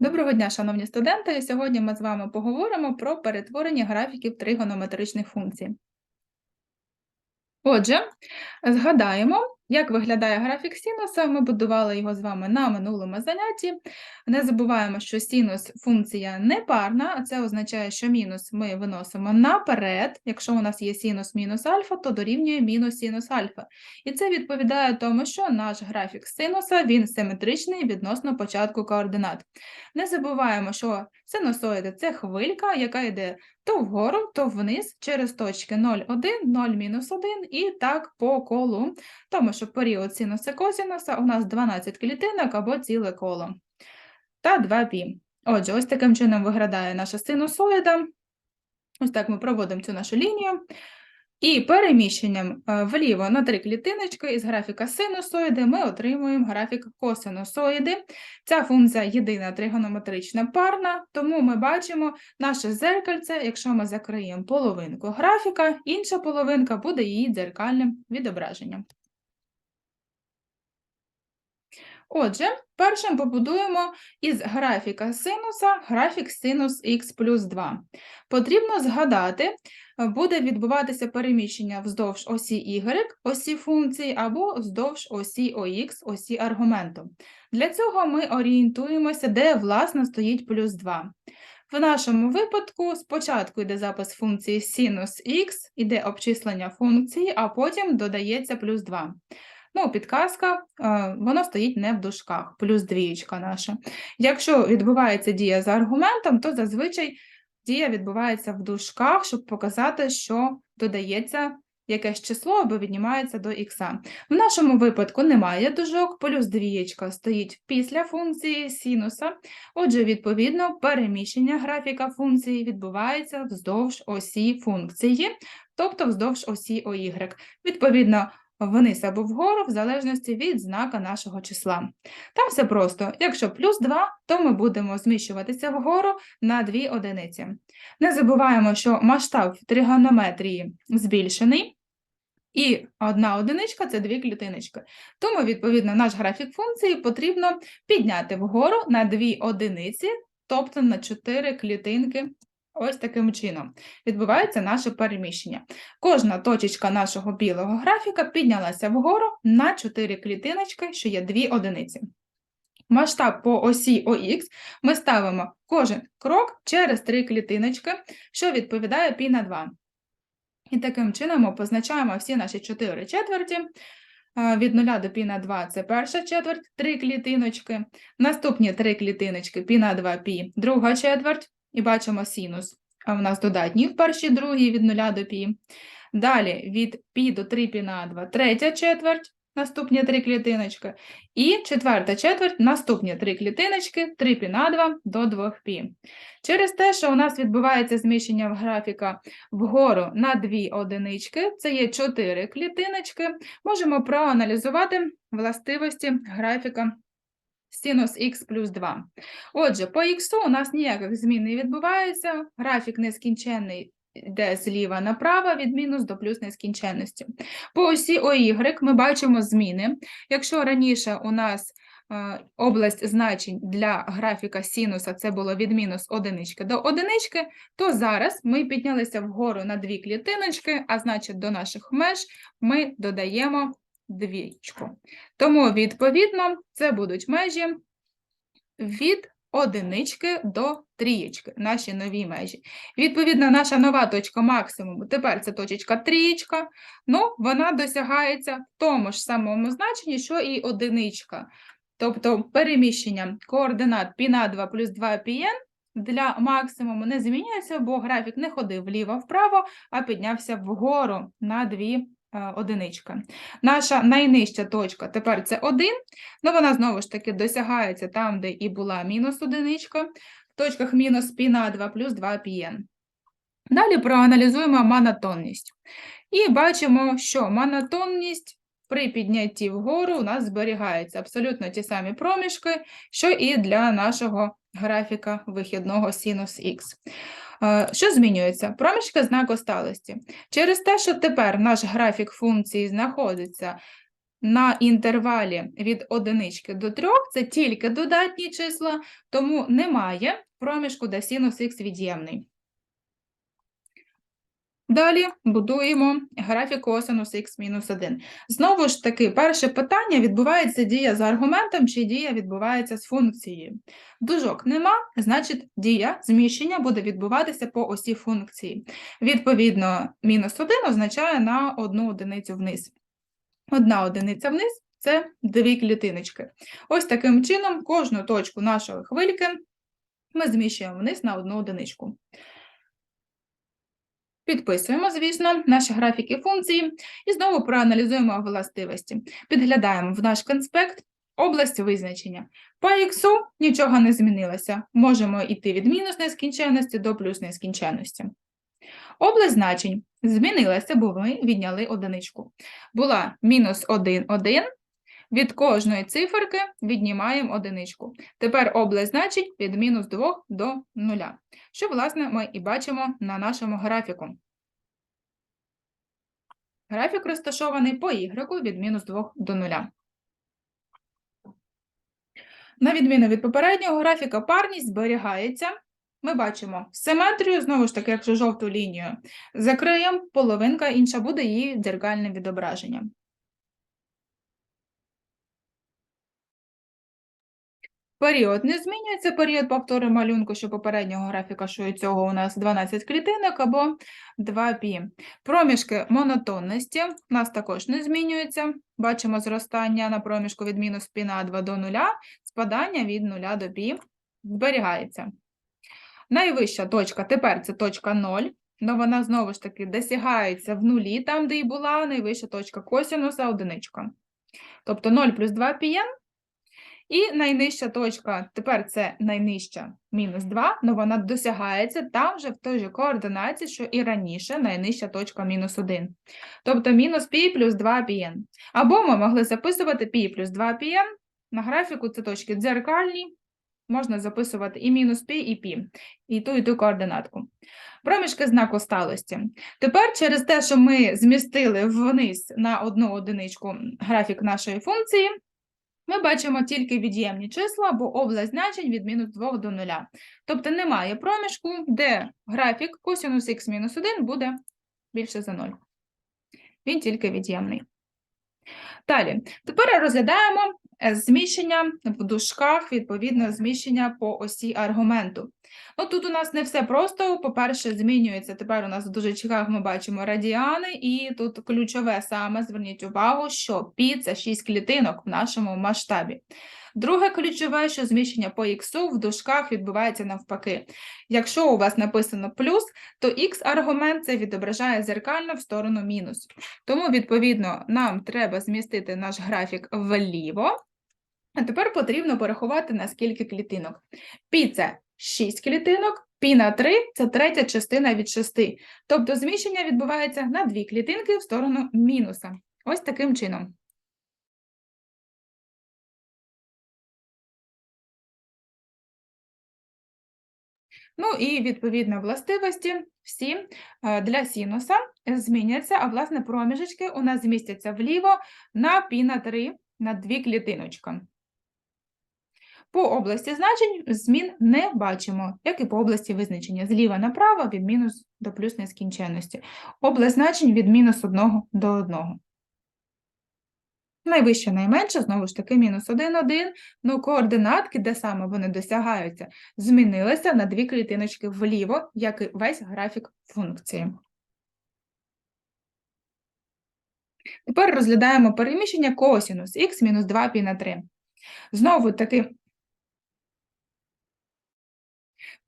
Доброго дня, шановні студенти! Сьогодні ми з вами поговоримо про перетворення графіків тригонометричних функцій. Отже, згадаємо, як виглядає графік синуса. Ми будували його з вами на минулому занятті. Не забуваємо, що синус функція непарна, а це означає, що мінус ми виносимо наперед. Якщо у нас є синус мінус альфа, то дорівнює мінус синус альфа. І це відповідає тому, що наш графік синуса він симетричний відносно початку координат. Не забуваємо, що синусоїда – це хвилька, яка йде то вгору, то вниз через точки 0,1, 0, мінус 1 і так по колу, тому що період синуса косинуса у нас 12 клітинок або ціле коло. Та 2π. Отже, ось таким чином виглядає наша синусоїда. Ось так ми проводимо цю нашу лінію. І переміщенням е, вліво на три клітиночки із графіка синусоїди ми отримуємо графік косинусоїди. Ця функція єдина тригонометрична парна, тому ми бачимо наше зеркальце, якщо ми закриємо половинку графіка, інша половинка буде її дзеркальним відображенням. Отже, першим побудуємо із графіка синуса графік синус х плюс 2. Потрібно згадати, буде відбуватися переміщення вздовж осі y, осі функції, або вздовж осі ОХ, осі аргументу. Для цього ми орієнтуємося, де, власне, стоїть плюс 2. В нашому випадку спочатку йде запис функції синус х, йде обчислення функції, а потім додається плюс 2. Ну, підказка, воно стоїть не в дужках, плюс двієчка наша. Якщо відбувається дія за аргументом, то зазвичай дія відбувається в дужках, щоб показати, що додається якесь число або віднімається до х. В нашому випадку немає дужок, плюс двієчка стоїть після функції синуса. Отже, відповідно, переміщення графіка функції відбувається вздовж осі функції, тобто вздовж осі ОY. Відповідно, вниз або вгору, в залежності від знака нашого числа. Там все просто. Якщо плюс 2, то ми будемо зміщуватися вгору на 2 одиниці. Не забуваємо, що масштаб тригонометрії збільшений. І одна одиничка це дві клітиночки. Тому, відповідно, наш графік функції потрібно підняти вгору на дві одиниці, тобто на 4 клітинки Ось таким чином відбувається наше переміщення. Кожна точечка нашого білого графіка піднялася вгору на 4 клітиночки, що є 2 одиниці. Масштаб по осі ОХ ми ставимо кожен крок через 3 клітиночки, що відповідає π на 2. І таким чином ми позначаємо всі наші 4 четверті. Від 0 до π на 2 це перша четверть, 3 клітиночки. Наступні 3 клітиночки π на 2 π, друга четверть, і бачимо синус. А в нас додатні в першій другій від 0 до пі. Далі від пі до 3 пі на 2 третя четверть, наступні три клітиночки. І четверта четверть, наступні три клітиночки, 3 пі на 2 до 2 пі. Через те, що у нас відбувається зміщення графіка вгору на дві одинички, це є 4 клітиночки, можемо проаналізувати властивості графіка синус х плюс 2. Отже, по х у нас ніяких змін не відбувається, графік нескінченний йде зліва направо від мінус до плюс нескінченності. По осі ОY ми бачимо зміни. Якщо раніше у нас е, область значень для графіка синуса це було від мінус одинички до одинички, то зараз ми піднялися вгору на дві клітиночки, а значить до наших меж ми додаємо двічку. Тому, відповідно, це будуть межі від одинички до трієчки, наші нові межі. Відповідно, наша нова точка максимуму, тепер це точечка трієчка, ну, вона досягається в тому ж самому значенні, що і одиничка. Тобто переміщення координат π на 2 плюс 2 πn для максимуму не змінюється, бо графік не ходив вліво-вправо, а піднявся вгору на 2 Е, одиничка. Наша найнижча точка тепер це 1, але вона знову ж таки досягається там, де і була мінус одиничка, в точках мінус π на 2 плюс 2 пн. Далі проаналізуємо монотонність. І бачимо, що монотонність при піднятті вгору у нас зберігається абсолютно ті самі проміжки, що і для нашого графіка вихідного синус х. Е, що змінюється? Проміжки знаку сталості. Через те, що тепер наш графік функції знаходиться на інтервалі від одинички до трьох, це тільки додатні числа, тому немає проміжку, де синус х від'ємний. Далі будуємо графік косинус х мінус 1. Знову ж таки, перше питання, відбувається дія з аргументом чи дія відбувається з функцією. Дужок нема, значить дія зміщення буде відбуватися по осі функції. Відповідно, мінус 1 означає на одну одиницю вниз. Одна одиниця вниз це дві клітиночки. Ось таким чином кожну точку нашої хвильки ми зміщуємо вниз на одну одиничку. Підписуємо, звісно, наші графіки функції і знову проаналізуємо властивості. Підглядаємо в наш конспект область визначення. По х нічого не змінилося. Можемо йти від мінус нескінченності до плюс нескінченності. Область значень змінилася, бо ми відняли одиничку. Була мінус 1, 1. Від кожної циферки віднімаємо одиничку. Тепер область значень від мінус 2 до 0, що, власне, ми і бачимо на нашому графіку. Графік розташований по y від мінус 2 до 0. На відміну від попереднього графіка, парність зберігається. Ми бачимо симетрію, знову ж таки, якщо жовту лінію закриємо, половинка інша буде її дзеркальним відображенням. Період не змінюється, період повтору малюнку, що попереднього графіка, що і цього у нас 12 клітинок або 2 пі. Проміжки монотонності у нас також не змінюються. Бачимо зростання на проміжку від мінус пі на 2 до 0, спадання від 0 до пі зберігається. Найвища точка тепер це точка 0, але вона знову ж таки досягається в нулі, там, де і була найвища точка косінуса одиничка. Тобто 0 плюс 2 пі і найнижча точка, тепер це найнижча мінус 2, але вона досягається там же в той же координації, що і раніше найнижча точка мінус 1. Тобто мінус пі плюс 2 пін. Або ми могли записувати пі плюс 2 пін. На графіку це точки дзеркальні, можна записувати і мінус пі, і пі, і ту, і ту координатку. Проміжки знаку сталості. Тепер через те, що ми змістили вниз на одну одиничку графік нашої функції, ми бачимо тільки від'ємні числа або область значень від мінус 2 до 0. Тобто немає проміжку, де графік косинус х мінус 1 буде більше за 0. Він тільки від'ємний. Далі, тепер розглядаємо зміщення в дужках, відповідно, зміщення по осі аргументу. Ну, Тут у нас не все просто. По-перше, змінюється. Тепер у нас в дужечках ми бачимо радіани, і тут ключове саме, зверніть увагу, що пі це 6 клітинок в нашому масштабі. Друге ключове, що зміщення по х в дужках відбувається навпаки. Якщо у вас написано плюс, то х-аргумент це відображає зеркально в сторону мінус. Тому, відповідно, нам треба змістити наш графік вліво. А тепер потрібно порахувати на скільки клітинок. Пі це 6 клітинок, пі на 3 це третя частина від 6. Тобто зміщення відбувається на 2 клітинки в сторону мінуса. Ось таким чином. Ну і відповідно властивості всі е, для синуса зміняться, а власне проміжечки у нас змістяться вліво на пі на 3 на 2 клітиночки. По області значень змін не бачимо, як і по області визначення. Зліва направо від мінус до плюс нескінченності. Область значень від мінус 1 до 1. Найвище, найменше, знову ж таки, мінус 1, 1. Ну, координатки, де саме вони досягаються, змінилися на дві клітиночки вліво, як і весь графік функції. Тепер розглядаємо переміщення косінус х мінус 2 пі на 3. Знову таки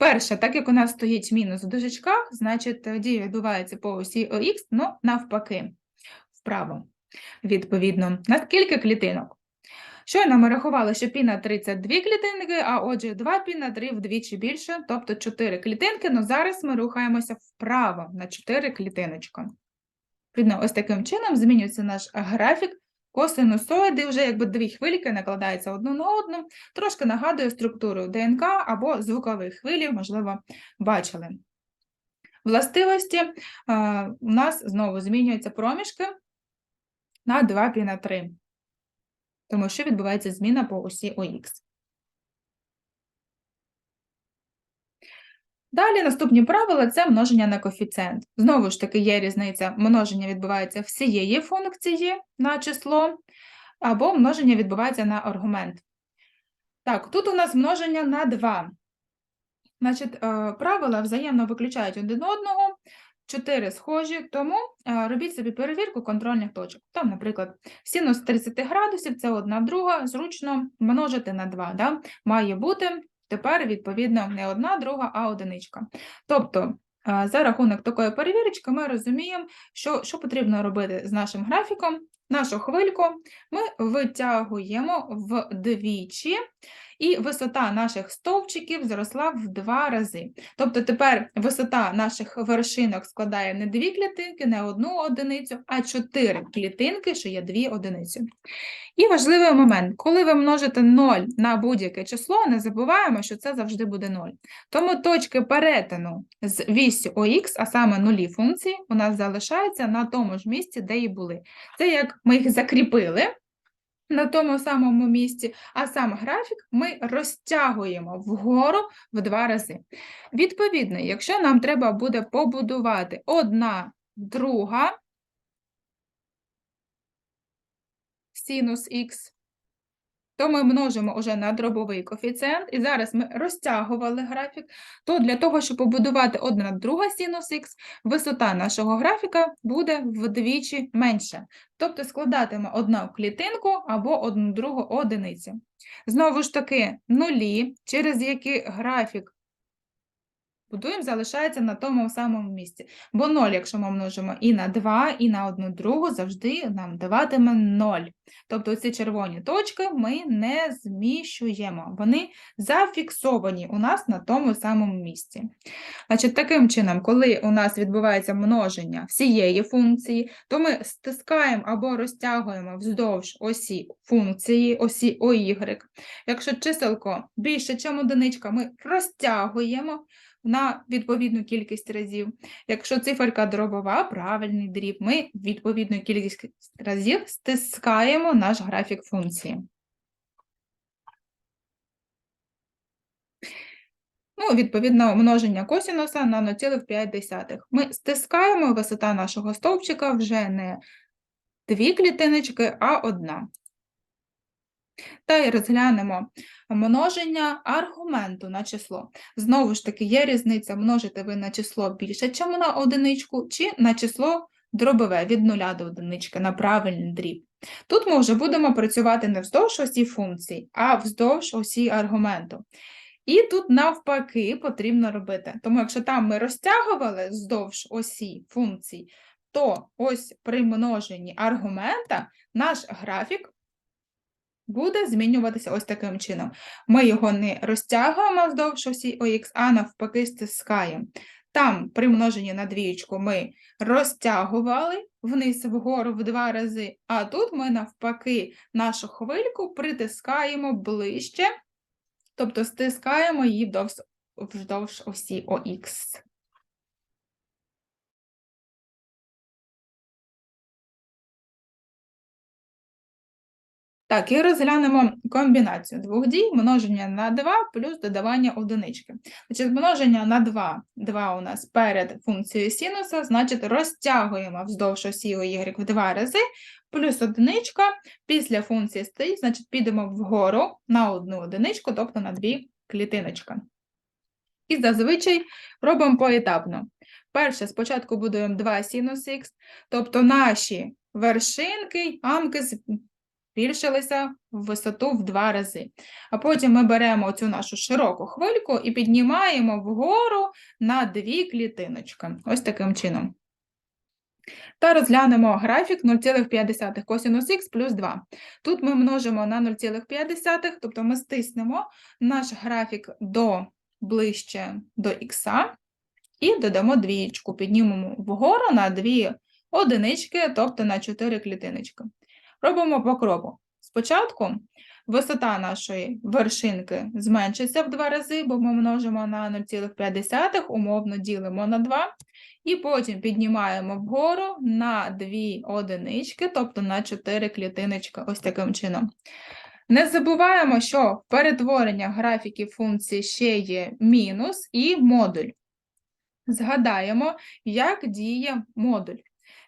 Перше, так як у нас стоїть мінус в дужечках, значить дія відбувається по осі ОХ, ну навпаки, вправо. Відповідно, на скільки клітинок? Щойно ми рахували, що пі на 32 клітинки, а отже, 2 пі на 3 вдвічі більше, тобто 4 клітинки, але зараз ми рухаємося вправо на 4 клітиночки. Відповідно, ось таким чином змінюється наш графік Косинусоїди вже якби дві хвильки накладаються одну на одну, трошки нагадує структуру ДНК або звукових хвилів, можливо, бачили. Властивості у нас знову змінюються проміжки на 2 пі на 3. тому що відбувається зміна по осі ОХ. Далі наступні правила це множення на коефіцієнт. Знову ж таки, є різниця, множення відбувається всієї функції на число, або множення відбувається на аргумент. Так, тут у нас множення на 2. Значить, е, правила взаємно виключають один одного, 4 схожі, тому е, робіть собі перевірку контрольних точок. Там, наприклад, синус 30 градусів це одна друга, зручно множити на 2. Да? Має бути тепер, відповідно, не одна друга, а одиничка. Тобто, е, за рахунок такої перевірочки ми розуміємо, що, що потрібно робити з нашим графіком. Нашу хвильку ми витягуємо вдвічі, і висота наших стовпчиків зросла в два рази. Тобто тепер висота наших вершинок складає не дві клітинки, не одну одиницю, а чотири клітинки, що є дві одиниці. І важливий момент, коли ви множите 0 на будь-яке число, не забуваємо, що це завжди буде 0. Тому точки перетину з вісю ОХ, а саме нулі функції, у нас залишаються на тому ж місці, де і були. Це як ми їх закріпили на тому самому місці, а сам графік ми розтягуємо вгору в два рази. Відповідно, якщо нам треба буде побудувати одна друга синус х, то ми множимо вже на дробовий коефіцієнт, і зараз ми розтягували графік, то для того, щоб побудувати одна друга синус х, висота нашого графіка буде вдвічі менша. Тобто складатиме одну клітинку або одну другу одиниці. Знову ж таки, нулі, через які графік будуємо, залишається на тому самому місці. Бо 0, якщо ми множимо і на 2, і на одну другу, завжди нам даватиме 0. Тобто ці червоні точки ми не зміщуємо, вони зафіксовані у нас на тому самому місці. Значить, Таким чином, коли у нас відбувається множення всієї функції, то ми стискаємо або розтягуємо вздовж осі функції, осі OY. Якщо чиселко більше, ніж одиничка, ми розтягуємо на відповідну кількість разів. Якщо циферка дробова, правильний дріб, ми відповідну кількість разів стискаємо наш графік функції. Ну, відповідно, множення косінуса на 0,5. Ми стискаємо висота нашого стовпчика вже не дві клітиночки, а одна. Та й розглянемо множення аргументу на число. Знову ж таки, є різниця множити ви на число більше, ніж на одиничку, чи на число дробове від нуля до одинички на правильний дріб. Тут ми вже будемо працювати не вздовж осі функцій, а вздовж осі аргументу. І тут навпаки потрібно робити. Тому якщо там ми розтягували вздовж осі функцій, то ось при множенні аргумента наш графік буде змінюватися ось таким чином. Ми його не розтягуємо вздовж осі ОХ, а навпаки стискаємо. Там, при множенні на двієчку, ми розтягували вниз вгору в два рази, а тут ми навпаки нашу хвильку притискаємо ближче, тобто стискаємо її вздовж, вздовж осі ОХ. Так, і розглянемо комбінацію двох дій, множення на 2 плюс додавання одинички. Значить, множення на 2, 2 у нас перед функцією синуса, значить, розтягуємо вздовж осі y в два рази, плюс одиничка, після функції стоїть, значить, підемо вгору на одну одиничку, тобто на дві клітиночки. І зазвичай робимо поетапно. Перше, спочатку будуємо 2 синус х, тобто наші вершинки, амки збільшилися в висоту в два рази. А потім ми беремо цю нашу широку хвильку і піднімаємо вгору на дві клітиночки. Ось таким чином. Та розглянемо графік 0,5 косинус х плюс 2. Тут ми множимо на 0,5, тобто ми стиснемо наш графік до ближче до х і додамо двічку, піднімемо вгору на дві одинички, тобто на 4 клітиночки. Робимо по кроку. Спочатку висота нашої вершинки зменшиться в два рази, бо ми множимо на 0,5, умовно ділимо на 2, і потім піднімаємо вгору на 2 одинички, тобто на 4 клітиночки, ось таким чином. Не забуваємо, що в перетвореннях графіків функції ще є мінус і модуль. Згадаємо, як діє модуль.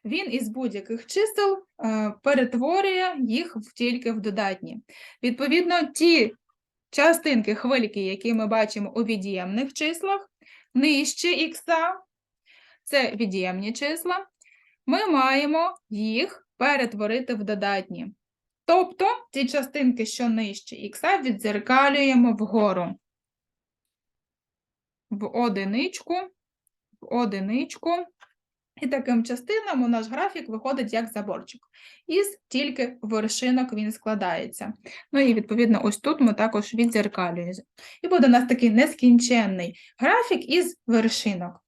Він із будь-яких чисел е, перетворює їх тільки в додатні. Відповідно, ті частинки хвильки, які ми бачимо у від'ємних числах, нижче х, це від'ємні числа, ми маємо їх перетворити в додатні. Тобто ті частинки, що нижче х, віддзеркалюємо вгору. В одиничку, в одиничку. І таким частинам у наш графік виходить як заборчик. Із тільки вершинок він складається. Ну і відповідно, ось тут ми також віддзеркалюємо. І буде у нас такий нескінченний графік із вершинок.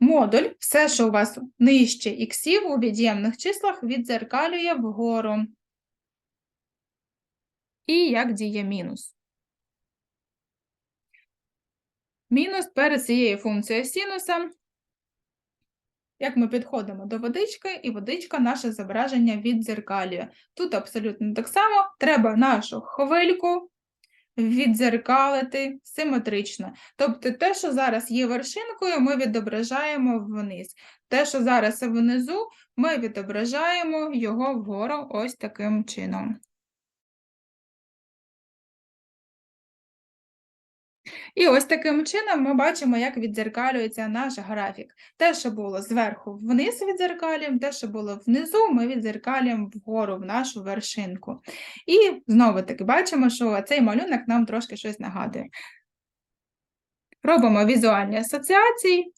Модуль, все, що у вас нижче іксів у від'ємних числах, віддзеркалює вгору. І як діє мінус. Мінус перед цією функцією синуса як ми підходимо до водички, і водичка наше зображення віддзеркалює. Тут абсолютно так само треба нашу хвильку віддзеркалити симетрично. Тобто те, що зараз є вершинкою, ми відображаємо вниз. Те, що зараз внизу, ми відображаємо його вгору ось таким чином. І ось таким чином ми бачимо, як віддзеркалюється наш графік. Те, що було зверху вниз віддзеркалюємо, те, що було внизу, ми віддзеркалюємо вгору в нашу вершинку. І знову-таки бачимо, що цей малюнок нам трошки щось нагадує. Робимо візуальні асоціації,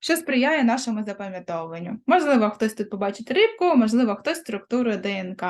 що сприяє нашому запам'ятовуванню. Можливо, хтось тут побачить рибку, можливо, хтось структуру ДНК.